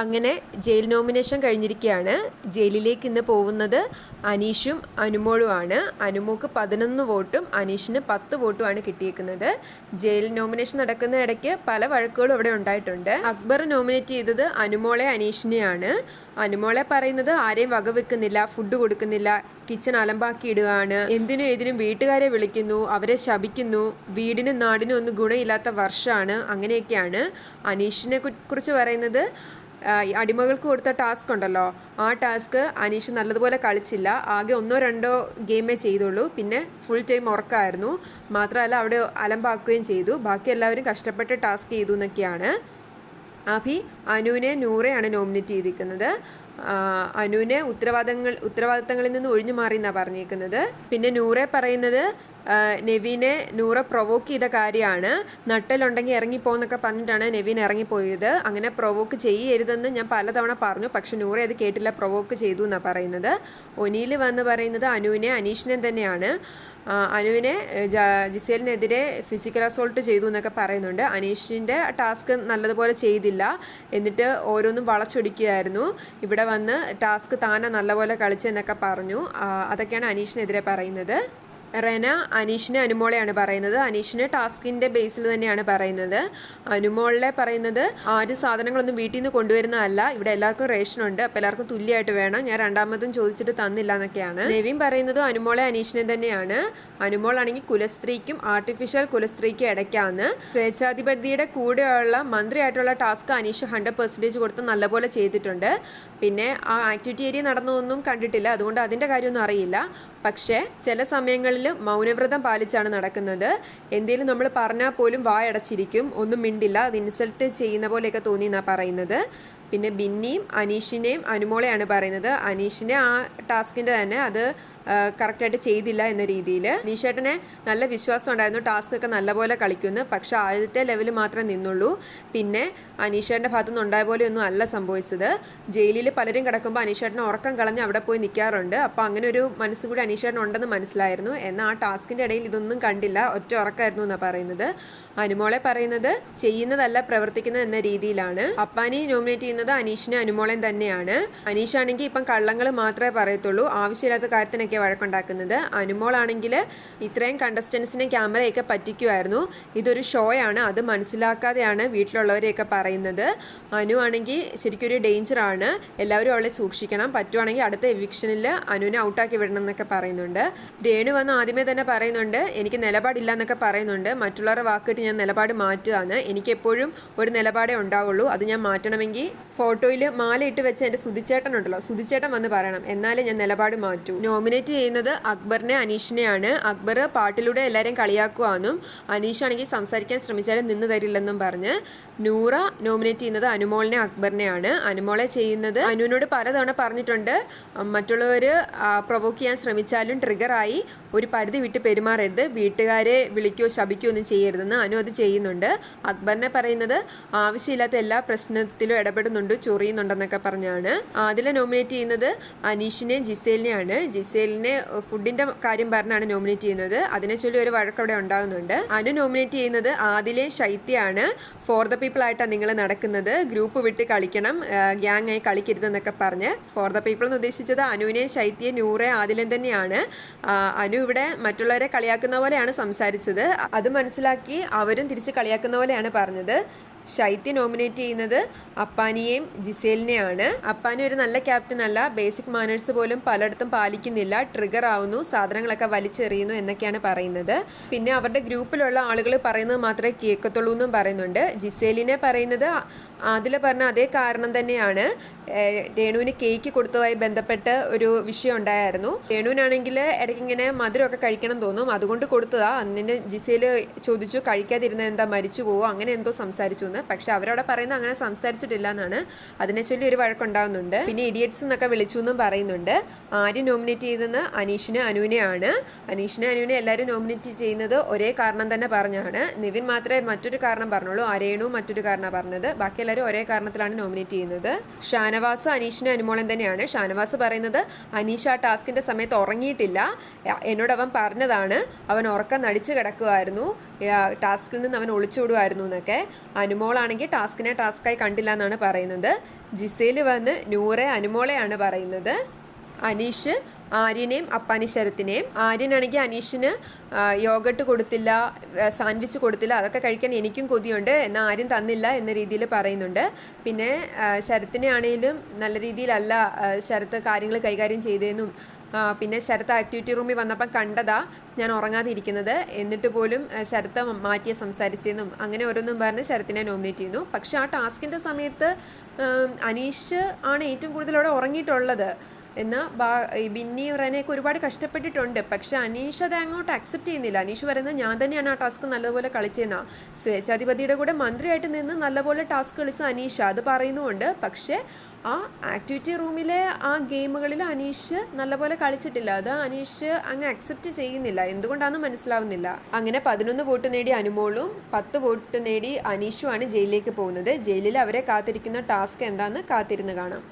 അങ്ങനെ jail nomination കഴിഞ്ഞിരിക്കുകയാണ് ജയിലിലേക്ക് ഇന്ന് പോകുന്നത് അനീഷും അനുമോളുമാണ്. അനുമോക്ക് പതിനൊന്ന് വോട്ടും അനീഷിന് പത്ത് വോട്ടുമാണ് കിട്ടിയേക്കുന്നത്. ജയിൽ നോമിനേഷൻ നടക്കുന്ന ഇടയ്ക്ക് പല വഴക്കുകളും ഇവിടെ ഉണ്ടായിട്ടുണ്ട്. അക്ബർ നോമിനേറ്റ് ചെയ്തത് അനുമോളെ അനീഷിനെയാണ്. അനുമോളെ പറയുന്നത് ആരെയും വകവെക്കുന്നില്ല ഫുഡ് കൊടുക്കുന്നില്ല കിച്ചൺ അലമ്പാക്കി ഇടുകയാണ് എന്തിനും ഏതിനും വീട്ടുകാരെ വിളിക്കുന്നു അവരെ ശപിക്കുന്നു വീടിനും നാടിനും ഒന്നും ഗുണമില്ലാത്ത വർഷമാണ്. അങ്ങനെയൊക്കെയാണ് അനീഷിനെ കുറിച്ച് പറയുന്നത്. അടിമകൾക്ക് കൊടുത്ത ടാസ്ക് ഉണ്ടല്ലോ. ആ ടാസ്ക് അനീഷ് നല്ലതുപോലെ കളിച്ചില്ല. ആകെ ഒന്നോ രണ്ടോ ഗെയിമേ ചെയ്തുള്ളൂ. പിന്നെ ഫുൾ ടൈം ഉറക്കമായിരുന്നു മാത്രമല്ല അവിടെ അലമ്പാക്കുകയും ചെയ്തു. ബാക്കി എല്ലാവരും കഷ്ടപ്പെട്ട് ടാസ്ക് ചെയ്തു എന്നൊക്കെയാണ്. അഭി അനുവിനെ നൂറെയാണ് നോമിനേറ്റ് ചെയ്തിരിക്കുന്നത്. അനുവിനെ ഉത്തരവാദങ്ങൾ ഉത്തരവാദിത്തങ്ങളിൽ നിന്ന് ഒഴിഞ്ഞു മാറി എന്നാണ് പറഞ്ഞേക്കുന്നത്. പിന്നെ നൂറെ പറയുന്നത് നെവിനെ നൂറ പ്രൊവോക്ക് ചെയ്ത കാര്യമാണ്. നട്ടലുണ്ടെങ്കിൽ ഇറങ്ങിപ്പോന്നൊക്കെ പറഞ്ഞിട്ടാണ് നെവിൻ ഇറങ്ങിപ്പോയത്. അങ്ങനെ പ്രൊവോക്ക് ചെയ്യരുതെന്ന് ഞാൻ പലതവണ പറഞ്ഞു. പക്ഷെ നൂറ അത് കേട്ടില്ല പ്രൊവോക്ക് ചെയ്തു എന്നാണ് പറയുന്നത്. ഒനിയിൽ വന്ന് പറയുന്നത് അനുവിനെ അനീഷിനെ തന്നെയാണ്. അനുവിനെ ജിസേലിനെതിരെ ഫിസിക്കൽ അസോൾട്ട് ചെയ്തു എന്നൊക്കെ പറയുന്നുണ്ട്. അനീഷിന്റെ ടാസ്ക് നല്ലതുപോലെ ചെയ്തില്ല. എന്നിട്ട് ഓരോന്നും വളച്ചൊടിക്കുകയായിരുന്നു. ഇവിടെ വന്ന് ടാസ്ക് താനെ നല്ലപോലെ കളിച്ചെന്നൊക്കെ പറഞ്ഞു. അതൊക്കെയാണ് അനീഷിനെതിരെ പറയുന്നത്. റെന അനീഷിനെ അനുമോളെയാണ് പറയുന്നത്. അനീഷിനെ ടാസ്കിന്റെ ബേസിൽ തന്നെയാണ് പറയുന്നത്. അനുമോളെ പറയുന്നത് ആരും സാധനങ്ങളൊന്നും വീട്ടിൽ നിന്ന് കൊണ്ടുവരുന്നതല്ല. ഇവിടെ എല്ലാവർക്കും റേഷൻ ഉണ്ട് അപ്പോൾ എല്ലാവർക്കും തുല്യമായിട്ട് വേണം. ഞാൻ രണ്ടാമതും ചോദിച്ചിട്ട് തന്നില്ല എന്നൊക്കെയാണ്. നെവിൻ പറയുന്നതും അനുമോളെ അനീഷിനെ തന്നെയാണ്. അനുമോളാണെങ്കിൽ കുലസ്ത്രീക്കും ആർട്ടിഫിഷ്യൽ കുലസ്ത്രീക്കും ഇടയ്ക്കാന്ന് സ്വേച്ഛാധിപതിയുടെ കൂടെയുള്ള മന്ത്രിയായിട്ടുള്ള ടാസ്ക് അനീഷ് ഹൺഡ്രഡ് പെർസെന്റേജ് കൊടുത്ത് നല്ലപോലെ ചെയ്തിട്ടുണ്ട്. പിന്നെ ആ ആക്ടിവിറ്റി ഏരിയ നടന്നതൊന്നും കണ്ടിട്ടില്ല. അതുകൊണ്ട് അതിന്റെ കാര്യമൊന്നും അറിയില്ല. പക്ഷേ ചില സമയങ്ങളിൽ മൗനവ്രതം പാലിച്ചാണ് നടക്കുന്നത്. എന്തെങ്കിലും നമ്മൾ പറഞ്ഞാൽ പോലും വായടച്ചിരിക്കും. ഒന്നും മിണ്ടില്ല. അത് ഇൻസൾട്ട് ചെയ്യുന്ന പോലെയൊക്കെ തോന്നി എന്നാണ് പറയുന്നത്. പിന്നെ ബിന്നിയും അനീഷിനെയും അനുമോളെയാണ് പറയുന്നത്. അനീഷിനെ ആ ടാസ്കിന്റെ തന്നെ അത് കറക്റ്റായിട്ട് ചെയ്തില്ല എന്ന രീതിയിൽ അനീഷേട്ടനെ നല്ല വിശ്വാസം ഉണ്ടായിരുന്നു. ടാസ്ക് ഒക്കെ നല്ലപോലെ കളിക്കുന്നു. പക്ഷെ ആദ്യത്തെ ലെവൽ മാത്രമേ നിന്നുള്ളൂ. പിന്നെ അനീഷേട്ടന്റെ ഭാഗത്തുനിന്ന് ഉണ്ടായ പോലെ ഒന്നും അല്ല സംഭവിച്ചത്. ജയിലിൽ പലരും കിടക്കുമ്പോൾ അനീഷേട്ടനെ ഉറക്കം കളഞ്ഞ് അവിടെ പോയി നിൽക്കാറുണ്ട് അപ്പോൾ അങ്ങനെ ഒരു മനസ്സ് കൂടി അനീഷേട്ടൻ ഉണ്ടെന്ന് മനസ്സിലായിരുന്നു. എന്നാൽ ആ ടാസ്കിന്റെ ഇടയിൽ ഇതൊന്നും കണ്ടില്ല. ഒറ്റ ഉറക്കമായിരുന്നു എന്നാണ് പറയുന്നത്. അനുമോളെ പറയുന്നത് ചെയ്യുന്നതല്ല പ്രവർത്തിക്കുന്നത് എന്ന രീതിയിലാണ്. അപ്പാനി നോമിനേറ്റ് ചെയ്യുന്നത് അനീഷിനെ അനുമോളൻ തന്നെയാണ്. അനീഷാണെങ്കിൽ ഇപ്പം കള്ളങ്ങൾ മാത്രമേ പറയത്തുള്ളൂ. ആവശ്യമില്ലാത്ത കാര്യത്തിനൊക്കെ വഴക്കുണ്ടാക്കുന്നത്. അനുമോളാണെങ്കിൽ ഇത്രയും കണ്ടസ്റ്റൻസിനെ ക്യാമറയൊക്കെ പറ്റിക്കുമായിരുന്നു. ഇതൊരു ഷോയാണ്. അത് മനസ്സിലാക്കാതെയാണ് വീട്ടിലുള്ളവരെയൊക്കെ പറയുന്നത്. അനു ആണെങ്കിൽ ശരിക്കും ഒരു ഡേഞ്ചറാണ് എല്ലാവരും അവളെ സൂക്ഷിക്കണം. പറ്റുവാണെങ്കിൽ അടുത്ത എവിക്ഷനിൽ അനുവിനെ ഔട്ടാക്കി വിടണം എന്നൊക്കെ പറയുന്നുണ്ട്. രേണു വന്ന് ആദ്യമേ തന്നെ പറയുന്നുണ്ട് എനിക്ക് നിലപാടില്ല എന്നൊക്കെ പറയുന്നുണ്ട്. മറ്റുള്ളവരുടെ വാക്കിട്ട് ഞാൻ നിലപാട് മാറ്റുകയാണ്. എനിക്കെപ്പോഴും ഒരു നിലപാടേ ഉണ്ടാവുള്ളൂ. അത് ഞാൻ മാറ്റണമെങ്കിൽ ഫോട്ടോയിൽ മാലയിട്ട് വെച്ച എന്റെ സുതിച്ചേട്ടൻ ഉണ്ടല്ലോ സുതിച്ചേട്ടൻ വന്ന് പറയണം എന്നാലേ ഞാൻ നിലപാട് മാറ്റൂ. നോമിനേറ്റ് ചെയ്യുന്നത് അക്ബറിനെ അനീഷിനെയാണ്. അക്ബർ പാട്ടിലൂടെ എല്ലാവരെയും കളിയാക്കുവാന്നും അനീഷാണെങ്കിൽ സംസാരിക്കാൻ ശ്രമിച്ചാലും നിന്ന് തരില്ലെന്നും പറഞ്ഞ് നൂറ നോമിനേറ്റ് ചെയ്യുന്നത് അനുമോളിനെ അക്ബറിനെയാണ്. അനുമോളെ ചെയ്യുന്നത് അനുവിനോട് പലതവണ പറഞ്ഞിട്ടുണ്ട്. മറ്റുള്ളവർ പ്രൊവോക്ക് ചെയ്യാൻ ശ്രമിച്ചാലും ട്രിഗറായി ഒരു പരിധി വിട്ട് പെരുമാറരുത്. വീട്ടുകാരെ വിളിക്കുകയോ ശപിക്കുകയോ ഒന്നും ചെയ്യരുതെന്ന് അനു അത് ചെയ്യുന്നുണ്ട്. അക്ബറിനെ പറയുന്നത് ആവശ്യമില്ലാത്ത എല്ലാ പ്രശ്നത്തിലും ഇടപെടുന്നുണ്ട്. ചൊറിയുന്നുണ്ടെന്നൊക്കെ പറഞ്ഞാണ്. ആദില നോമിനേറ്റ് ചെയ്യുന്നത് അനീഷിനെയും ജിസേലിനെയാണ്. ജിസേലിനെ ഫുഡിന്റെ കാര്യം പറഞ്ഞാണ് നോമിനേറ്റ് ചെയ്യുന്നത്. അതിനെ ചൊല്ലി ഒരു വഴക്കവിടെ ഉണ്ടാകുന്നുണ്ട് അനു നോമിനേറ്റ് ചെയ്യുന്നത് ആദിലെ ശൈത്യാണ് ഫോർ ദ പീപ്പിൾ ആയിട്ടാണ് നിങ്ങൾ നടക്കുന്നത്. ഗ്രൂപ്പ് വിട്ട് കളിക്കണം. ഗ്യാങ് ആയി കളിക്കരുതെന്നൊക്കെ പറഞ്ഞ്. ഫോർ ദ പീപ്പിൾ എന്ന് ഉദ്ദേശിച്ചത് അനുവിനെ ശൈത്യ നൂറെ ആദിലൻ തന്നെയാണ്. അനു ഇവിടെ മറ്റുള്ളവരെ കളിയാക്കുന്ന പോലെയാണ് സംസാരിച്ചത്. അത് മനസ്സിലാക്കി അവരും തിരിച്ച് കളിയാക്കുന്ന പോലെയാണ് പറഞ്ഞത്. ശൈത്യ നോമിനേറ്റ് ചെയ്യുന്നത് അപ്പാനിയെയും ജിസേലിനെയാണ്. അപ്പാനി ഒരു നല്ല ക്യാപ്റ്റൻ അല്ല. ബേസിക് മാനേഴ്സ് പോലും പലയിടത്തും പാലിക്കുന്നില്ല. ട്രിഗർ ആവുന്നു. സാധനങ്ങളൊക്കെ വലിച്ചെറിയുന്നു എന്നൊക്കെയാണ് പറയുന്നത്. പിന്നെ അവരുടെ ഗ്രൂപ്പിലുള്ള ആളുകൾ പറയുന്നത് മാത്രമേ കേൾക്കത്തുള്ളൂ എന്നും പറയുന്നുണ്ട്. ജിസേലിനെ പറയുന്നത് അതിൽ പറഞ്ഞ അതേ കാരണം തന്നെയാണ്. രേണുവിന് കേക്ക് കൊടുത്തതുമായി ബന്ധപ്പെട്ട് ഒരു വിഷയം ഉണ്ടായിരുന്നു. രേണുവിനാണെങ്കിൽ ഇടയ്ക്ക് ഇങ്ങനെ മധുരമൊക്കെ കഴിക്കണം തോന്നും. അതുകൊണ്ട് കൊടുത്തതാ. അന്നിന് ജിസേൽ ചോദിച്ചു കഴിക്കാതിരുന്ന എന്താ? മരിച്ചു പോവോ? അങ്ങനെ എന്തോ സംസാരിച്ചു എന്ന് പക്ഷെ അവരവിടെ പറയുന്നത് അങ്ങനെ സംസാരിച്ചിട്ടില്ല എന്നാണ് അതിനെ ചൊല്ലി ഒരു വഴക്കുണ്ടാവുന്നുണ്ട്. പിന്നെ ഇഡിയറ്റ്സ് എന്നൊക്കെ വിളിച്ചു എന്നും പറയുന്നുണ്ട്. ആര് നോമിനേറ്റ് ചെയ്തെന്ന് അനീഷിനെ അനുവിനെയാണ്. അനീഷിനെ അനുവിനെ എല്ലാവരും നോമിനേറ്റ് ചെയ്യുന്നത് ഒരേ കാരണം തന്നെ പറഞ്ഞാണ്. നിവിൻ മാത്രമേ മറ്റൊരു കാരണം പറഞ്ഞുള്ളൂ. അരേണു മറ്റൊരു കാരണം പറഞ്ഞത്. ബാക്കി എല്ലാവരും ഒരേ കാരണത്തിലാണ് നോമിനേറ്റ് ചെയ്യുന്നത്. ഷാനവാസ് അനീഷിന് അനുമോളൻ തന്നെയാണ്. ഷാനവാസ് പറയുന്നത് അനീഷ് ആ ടാസ്കിന്റെ സമയത്ത് ഉറങ്ങിയിട്ടില്ല. എന്നോട് അവൻ പറഞ്ഞതാണ്. അവൻ ഉറക്കം നടിച്ചു കിടക്കുമായിരുന്നു ടാസ്കിൽ നിന്ന് അവൻ ഒളിച്ചോടുമായിരുന്നു എന്നൊക്കെ. അനുമോൾ അനുമോളാണെങ്കിൽ ടാസ്കിനെ ടാസ്ക്കായി കണ്ടില്ല എന്നാണ് പറയുന്നത്. ജിസേൽ വന്ന് നൂറെ അനുമോളെയാണ് പറയുന്നത്. അനീഷ് ആര്യനെയും അപ്പാനി ശരത്തിനെയും. ആര്യനാണെങ്കിൽ അനീഷിന് യോഗട്ട് കൊടുത്തില്ല സാൻഡ്വിച്ച് കൊടുത്തില്ല അതൊക്കെ കഴിക്കാൻ എനിക്കും കൊതിയുണ്ട് എന്നാൽ ആര്യൻ തന്നില്ല എന്ന രീതിയിൽ പറയുന്നുണ്ട്. പിന്നെ ശരത്തിനെ ആണെങ്കിലും നല്ല രീതിയിലല്ല ശരത്ത് കാര്യങ്ങൾ കൈകാര്യം ചെയ്തതെന്നും പിന്നെ ശരത്ത് ആക്ടിവിറ്റി റൂമിൽ വന്നപ്പം കണ്ടതാ ഞാൻ ഉറങ്ങാതെ ഇരിക്കുന്നത് എന്നിട്ട് പോലും ശരത്ത് മാറ്റിയ സംസാരിച്ചെന്നും അങ്ങനെ ഓരോന്നും പറഞ്ഞ് ശരത്തിനെ നോമിനേറ്റ് ചെയ്യുന്നു. പക്ഷെ ആ ടാസ്കിന്റെ സമയത്ത് അനീഷ് ആണ് ഏറ്റവും കൂടുതൽ അവിടെ ഉറങ്ങിയിട്ടുള്ളത്. എന്നാൽ ബാ ബിന്നി റനയൊക്കെ ഒരുപാട് കഷ്ടപ്പെട്ടിട്ടുണ്ട്. പക്ഷെ അനീഷ് അത് അങ്ങോട്ട് അക്സെപ്റ്റ് ചെയ്യുന്നില്ല. അനീഷ് പറയുന്നത് ഞാൻ തന്നെയാണ് ആ ടാസ്ക് നല്ലതുപോലെ കളിച്ചതെന്നാ സ്വേച്ഛാധിപതിയുടെ കൂടെ മന്ത്രിയായിട്ട് നിന്ന് നല്ലപോലെ ടാസ്ക് കളിച്ച അനീഷ് അത് പറയുന്നുമുണ്ട്. പക്ഷേ ആ ആക്ടിവിറ്റി റൂമിലെ ആ ഗെയിമുകളിൽ അനീഷ് നല്ലപോലെ കളിച്ചിട്ടില്ല. അത് അനീഷ് അങ്ങ് അക്സെപ്റ്റ് ചെയ്യുന്നില്ല. എന്തുകൊണ്ടാണെന്ന് മനസ്സിലാവുന്നില്ല. അങ്ങനെ പതിനൊന്ന് വോട്ട് നേടി അനുമോളും പത്ത് വോട്ട് നേടി അനീഷുമാണ് ജയിലിലേക്ക് പോകുന്നത്. ജയിലിൽ അവരെ കാത്തിരിക്കുന്ന ടാസ്ക് എന്താണെന്ന് കാത്തിരുന്ന് കാണാം.